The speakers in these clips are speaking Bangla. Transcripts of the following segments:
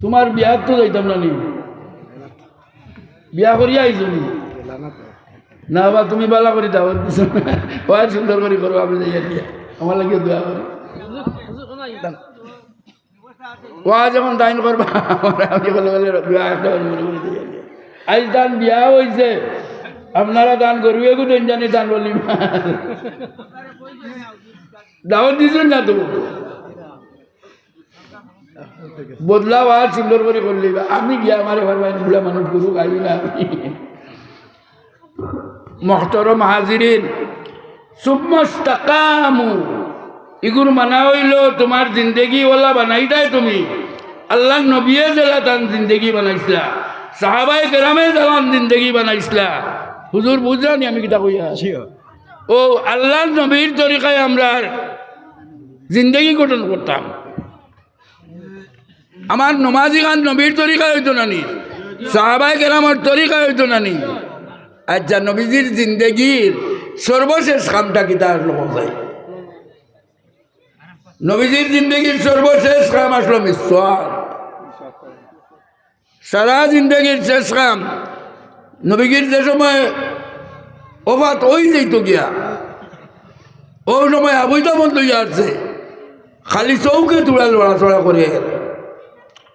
তোমার বিয়া তো যাইতাম না বিয়া করিয়া আইছো নি। না বা তুমি বালা করি দাও হয় সুন্দর করে করো আমি যাইয়া দিয়া। আমার লাগিয়ে দোয়া করি ওয়া যখন দাইন করবা দান বিয়া হয়েছে আপনারা দান করবে গো, দেন জানি দান বলি দাওয়াত দিছেন না তো? বদলাও আর সুন্দর করে করলি আমি গিয়া আমার পারবাই বুড়া মানুষ গুরু গাইবি না মহতরম হাজিরিন সুমস্তাকামু ইগুর মানা হইল তোমার জিন্দগি ওলা বানাইতাই তুমি। আল্লাহ নবিয়ে জেলা তান জিন্দগি বানাইছিলা। সাহাবাই কেরামে জালান জিন্দগি বানাইছিলা। হুজুর বুঝলানি আমি কিতা কইয়া? ও আল্লাহ নবীর তরিকায় আমরা জিন্দগি গঠন করতাম। আমার নমাজি খান নবীর তরিকা হইতো নানি সাহাবাই কেরামর তরিকা হইতো নানি আচ্ছা নবীজির জিন্দগির সর্বশেষ কামটা কিতা আসলো কোথায় নবীজির জিন্দগির সর্বশেষ কাম আসলো মিসওয়াক। সারা জিন্দগির শেষ কাম নবীজির যে সময় ওফাত ওই যেত গিয়া ও সময় আবৈধ বন্ধ হইয়া আছে খালি চৌকে তুলা লড়াচড়া করে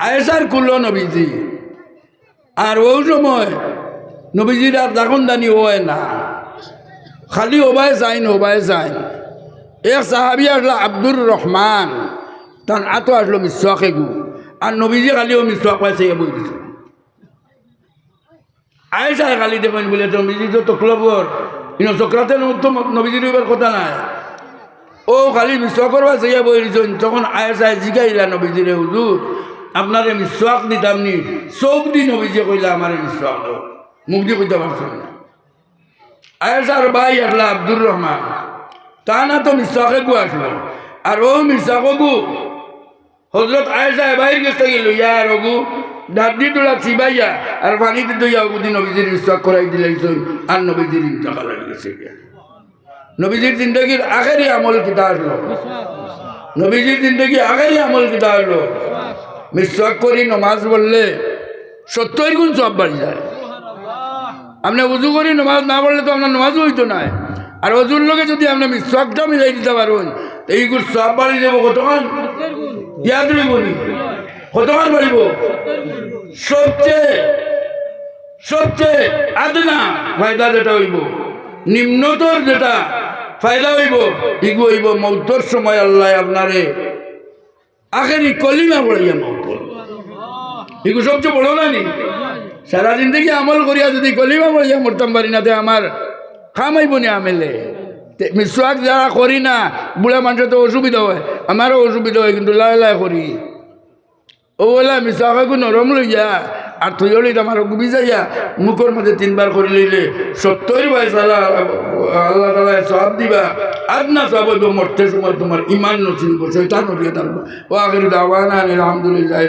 আয়েসার কুল্ল নবীজি। আর ওই সময় নবীজির আর দানি হয় না। খালি ওবায় চাইন ওবায় চাইন এক সাহাবি আসলো আব্দুর রহমান। তার আতো আসলো মিসওয়াকে গু। আর নবীজি খালিও মিসওয়াক পাইছে এ বই দিছে। আয়েসায় খালি দেখেন বলে নবীজি তো তকলবর। কিন্তু চক্রাতে নবীজির কথা নাই। ও খালি মিসওয়াকর বা চাইয়া বই দিছেন তখন আয়েসায় জিগাইলা নবীজিরে, হুজুর আপনারে মিসওয়াক দিতাম নি চৌক দি নবীজি কইলা আমারে মিসওয়াক দাও মুখ দিয়ে কইতে পারছেন না। আয়েসার ভাই আসলা আব্দুর রহমান, তা না তো মিসওয়াকে গু আসলো আর ও মিসওয়াকো গু হজরত আয়েসা বাইর গেছে গেল ইয়ার ওগু দাদি তোলা চিবাইয়া আর পানিতে দইয়া ওগুদি নবীজির মিসওয়াক করাই দিলাইছুন আর নবীজির ইন্তকাল হয়ে গেছে। নবীজির জিন্দগির আগেরই আমল কিতা আসলো? নবীজির জিন্দগি আগেরই আমল কিতা আসলো? মিসওয়াক করি, নমাজ বললে সত্তর গুণ সব বাড়ি যায়। আপনি উজু করি, নমাজ না পড়লে তো আপনার নমাজ হইতো না। আর অজুর লোকে যদি আপনি মিসওয়াকটা মিলাই দিতে তো এইগুলো সব বাড়ি দেবো কতক্ষণ ইয়াদ নি কতক্ষণ বাড়িব সবচেয়ে সবচেয়ে আদনা ফায়দা যেটা হইব নিম্নতর যেটা ফায়দা হইব ইগু হইব সময় আল্লাহ আপনারে আখেরি কলিমা পড়াইয়া মৌত ইগু সবচেয়ে বড় না নি সারা জিন্দগি আমল করিয়া যদি কলিমা পড়াইয়া মরতাম পারি না, তে আমার খামাইব নি আমেলে। মিসওয়াক যারা করি না, বুড়া মানুষের তো অসুবিধা হয়, আমারও অসুবিধা হয়, কিন্তু লাই লাই করি। ও বলে, মিসওয়াকু নরম লইয়া আর তুই হলি আমার গুবি যাইয়া মুখের মধ্যে তিনবার করে লইলে। সত্তর বয়স আল্লাহ আল্লাহ তালা সব দিবা। আর না সব হইব মরতে সময় তোমার ইমান নচিনব সেটা নড়িয়ে থাকব। ও আগের দাওয়ানা আলহামদুলিল্লাহ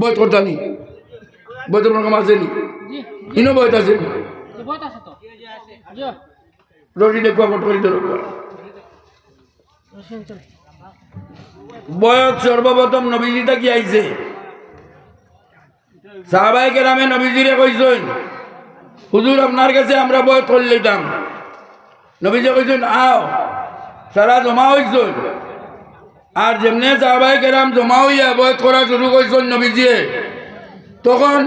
বই কথা নি? বই তোমার কাম আছে নি? ইনো বইত আছে তো। দেখবা মট করে ধরো। বয়স সর্বপ্রথম নবীজিটা কি আইছে? সাহাবাই কেরামে নবীজিরে কইছেন, হুজুর, আপনার কাছে আমরা বয়স করে লইতাম। নবীজি কইছেন, আও, সারা জমা হইছেন। আর যেমনে সাহাবাই কেরাম জমা হইয়া বয়স করা শুরু করছেন নবীজিয়ে, তখন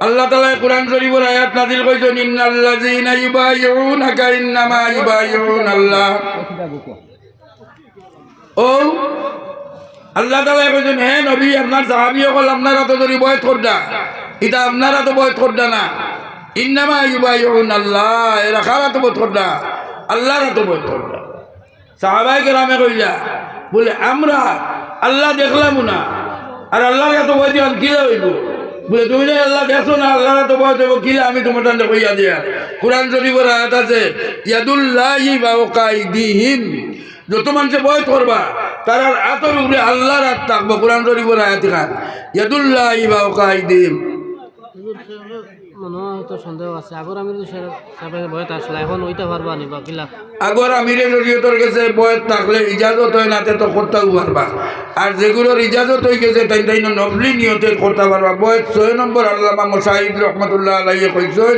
আল্লাহ তালা কোরআন শরীফের আয়াত নাজিল কইছেন, ইন্নাল্লাযীনা ইউবাইউনাকা ইন্নামা ইউবাইউনা আল্লাহ ও আল্লাহ তালা কইছেন হে নবী, আপনার সাহাবি সকল আপনারা তো ধরি বয়স করডা এটা আপনারা তো বয়স করডা না ইন্নামা ইউবাইউন আল্লাহ, এরা খারা তো বয়স করডা আল্লাহরা তো বয়স করডা সাহাবাই কেরামে কইলা, বলে, আমরা আল্লাহ দেখলাম না। আর আল্লাহর এত বয়স দিলাম কি হইব? বলে, তুমি না আল্লাহ দেখছ না, আল্লাহর এত বয়স দেবো কিলা আমি তোমার টান কইয়া দিয়া। কোরআন শরীফের আয়াত আছে, ইয়াদুল্লাহি বা ওকাইদিহিম যত মানুষে বয়স করবা তার আতর উপরে আল্লাহর হাত থাকব কোরআন শরীফের আয়াত খান। ইয়াদুল্লাহি বা ওকাইদিহিম তো সন্দেহ আছে। আগর আমি তো সাহেবের বয়স আসলা এখন ওইটা পারবা নি বা কিলা আমিরে শরীয়তর গেছে বয়স থাকলে ইজাজত হয় নাতে তো করতেও পারবা। আর যেগুলোর ইজাজত হয়ে গেছে তাই তাই নবলি নিয়তে করতে পারবা। বয়স ছয় নম্বর আল্লামা মোশাহিদ রহমতুল্লাহ আলাইয়ে কইছেন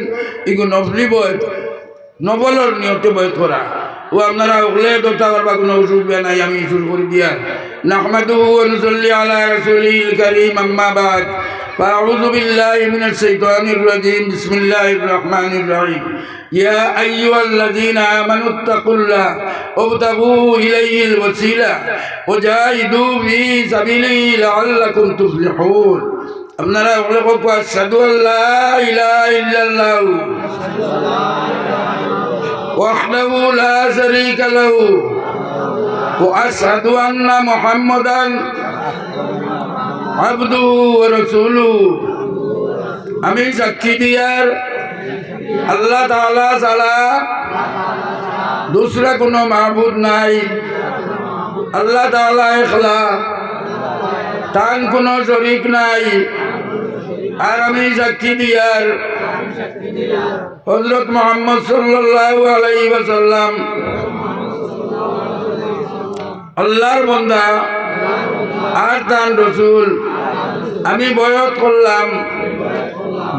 ইগু নবলি বয়স নবলর নিয়তে বয়স করা। ও আপনারা ওগলে করতে পারবা কোনো অসুবিধা নাই আমি শুরু করে দিয়া নাহমাদু অনুসল্লি আলা রসুলিল করিম আম্মা বাদ فأعوذ بالله من الشيطان الرجيم بسم الله الرحمن الرحيم يا أيها الذين آمنوا اتقوا الله وابتغوا إليه الوسيلة وجاهدوا في سبيله لعلكم تفلحون আপনারা ওগুলো কব আশহাদু আল্লাহ ইলাহা ইল্লাল্লাহ وحده لا شريك له وأشهد أن محمدا عبده ورسوله আমি সাক্ষী দিয়ার আল্লাহ তাআলা ছাড়া দুসরা কোনো মাহবুদ নাই আল্লাহ তাআলা একলা তান কোনো শরিক নাই আর আমি সাক্ষী দিয়ার হজরত মোহাম্মদ সাল্লাল্লাহু ওয়াসাল্লাম। আল্লাহর বন্দা আর তান রসুল আমি বয়ত করলাম,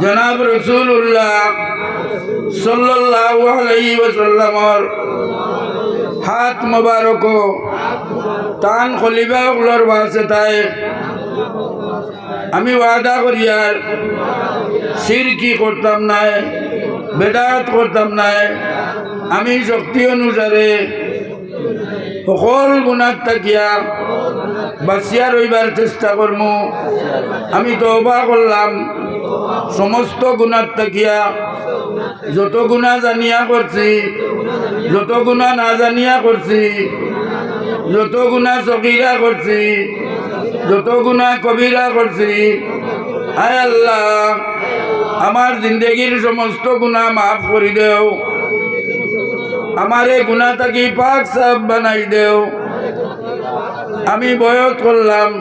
জনাব রসুল্লাহ সাল্লাল্লাহু আলাইহি ওয়াসাল্লামর হাত মোবারক তান খলিবা উগলর বাসে তাই আমি ওয়াদা করিয়ার সিরকি করতাম নাই বেদাত করতাম নাই আমি শক্তি অনুসারে সকল গুণাত থাকিয়া বাঁচিয়া রইবার চেষ্টা করম। আমি তো তবা করলাম, সমস্ত গুণাত থাকিয়া। যত গুণা জানিয়া করছি, যত গুণা না জানিয়া করছি, যত গুণা চকিরা করছি, যত গুণা কবিরা করছি আয় আল্লাহ। আমার জিন্দগির সমস্ত গুণা মাফ করে দেও। আমারে গুণা থাকি পাক সাপ বানাই দেও। আমি বয়স করলাম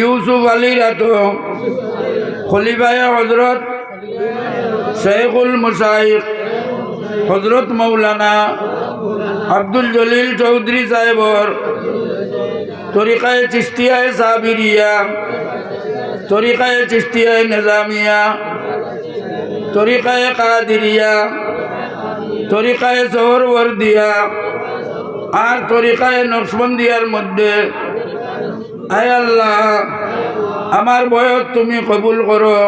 ইউসুফ আলীর এত। খলিফায় হজরত শেখুল মুসাইক হজরত মৌলানা আব্দুল জলিল চৌধুরী সাহেবর তরিকায় চিস্তিয়ায় সাবিরিয়া। তরিকায় চিস্তিয়ায় নিজামিয়া, তরিকায় কাদিরিয়া, তরিকায় সহরবর্দিয়া আর তরিকায় নকশবন্দিয়ার মধ্যে, আয় আল্লাহ, আমার বয়স তুমি কবুল করো।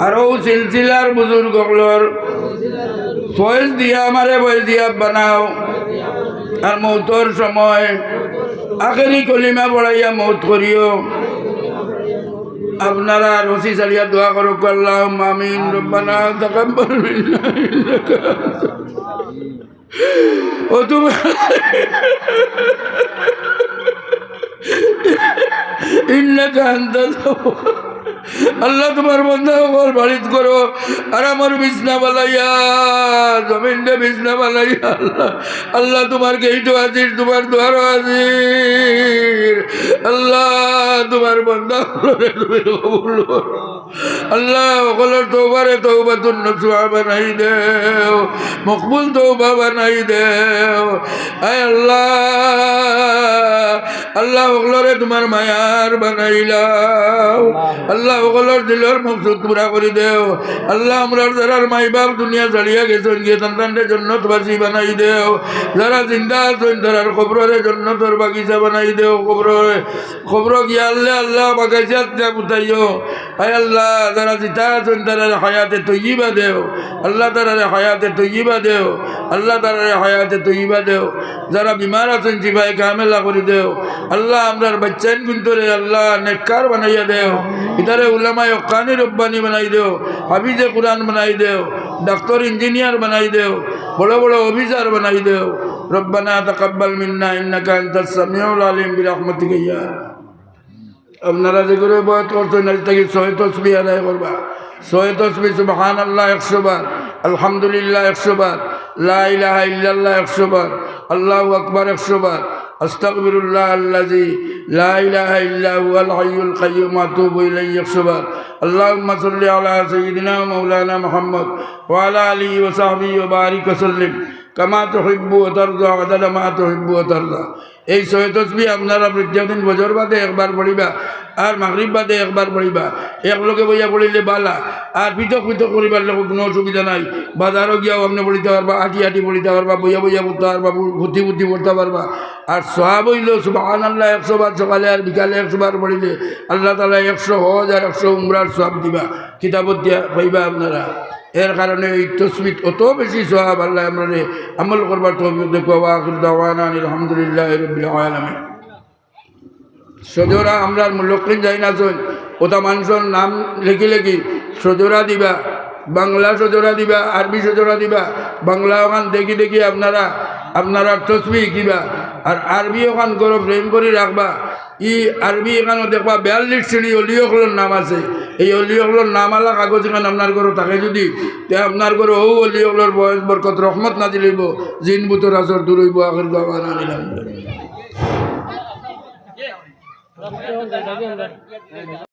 আরও সিলসিলার বুজুর্গগুলোর ফয়েজ দিয়া আমারে বয়স দিয়া বানাও। আর মৌতর সময় আখেরি কলিমা পড়াইয়া মৌত করিও। আপনারা রসি সারিয়া দোয়া করো আল্লাহ মামিন রব্বানা তাকাব্বাল মিন্না। ইন্নাকা ও তুমি ইন্নাকা আনতাল আল্লাহ তোমার বন্ধা আমার বাড়িত করো, আর আমার বিছনা বালাইয়া জমিন দে বিছনা বালাইয়া আল্লাহ আল্লাহ তোমার গেইটও আজির তোমার দোয়ার আজির আল্লাহ তোমার বন্ধা তুমি। আল্লাহ সকলের তৌবারে তৌবাতুন নসুয়া বানাই দেও। মকবুল তৌবা বানাই দেও। আয় আল্লাহ আল্লাহ সকলরে তোমার মায়ার বানাইলাও আল্লাহ। সকলের দিলের মকসুদ পুরা করে দেও। আল্লাহ আমরা যারা মাই বাপ দুনিয়া ছাড়িয়া গেছেন গিয়ে সন্তানদের জন্য বাসি বানাই দেও। যারা চিন্তা আছেন তারার খবরের জন্য তোর বাগিচা বানাই দেও খবর খবর গিয়া আল্লাহ আল্লাহ বাগিচা উঠাইও আয় আল্লাহ যারা চিতা আছেন তারার হায়াতে তৈবা দেও। আল্লাহ তারারে হায়াতে তৈবা দেও। আল্লাহ তারারে হায়াতে তৈবা দেও। যারা বিমার আছেন চিবাই কামেলা করে দেও। আল্লাহ আমরার বাচ্চাইন কিন্তু রে আল্লাহ নেককার বানাইয়া দেও। ইতারে উলামায় অকানি রব্বানি বানাই দেও। হাফিজে কোরআন বানাই দেও। ডাক্তার, ইঞ্জিনিয়ার বানাই দেও। বড় বড় অফিসার বানাই দেও। রব্বানা তাকাব্বাল মিন্না, ইন্নাকা আনতাস সামিউল আলিম, বিরহমাতিকা ইয়া আপনারা যেগুলো বয়স করছেন, আজ থেকে ছয় তসবি আদায় করবা। ছয় তসবি সুবাহান আল্লাহ একশো বার। আলহামদুলিল্লাহ, একশো বার। লা ইলাহা ইল্লাল্লাহ, একশো বার। আল্লাহ আকবার, একশো বার। আস্তাগফিরুল্লাহ আল্লাযী লা ইলাহা ইল্লা হুয়াল হাইয়ুল কাইয়্যুম আতুবু ইলাইহি সুবহান اللهم صل على سيدنا مولانا محمد وعلى آله وصحبه وبارك وسلم كما تحب وترضى عدد ما تحب وترضى এই সহে তসবি আপনারা প্রত্যেকদিন বজর বাদে একবার পড়িবা আর মাগরিব বাদে একবার পড়িবা। লোকে বইয়া পড়িলে বালা। আর পৃথক পৃথক করিবার লোক কোনো অসুবিধা নাই। বাজারও গিয়াও আপনি পড়িতে পারবা, আটি আটি পড়িতে পারবা, বইয়া বইয়া পড়তে পারবা বুদ্ধি বুদ্ধি পড়তে পারবা। আর সহা বইল সুবাহান আল্লাহ একশো বার সকালে আর বিকালে একশো বার পড়িলে আল্লাহ তালা একশো হজ আর একশো উমরার সব দিবা। কিতাবত দিয়া পাইবা আপনারা। এর কারণে এই তসমিত অত বেশি সোহাব আল্লাহ আমরা আমল করবার তো দেখো আলহামদুলিল্লাহ রবিল আলমী সজোরা আমরা লক্ষ্মী যাই না চল ওটা মানুষের নাম লেখি লেখি সজোরা দিবা, বাংলা সজোরা দিবা, আরবি সজোরা দিবা, বাংলা ওখান দেখি দেখি আপনারা আপনারা তসবি কিবা আর আরবি ওখান করো প্রেম করে রাখবা, ই আরবি এখানে দেখবা বিয়াল্লিশ শ্রেণি অলিয়কলোর নাম আছে, এই অলিয়কলোর নাম আলা কাগজ এখান আপনার ঘর থাকে যদি, তে আপনার ঘর ও অলিয়কলোর বয়স বরকত, রহমত না দিলিব জিন বুতর দূর হইব আগের গাওয়া না 这个是咱们的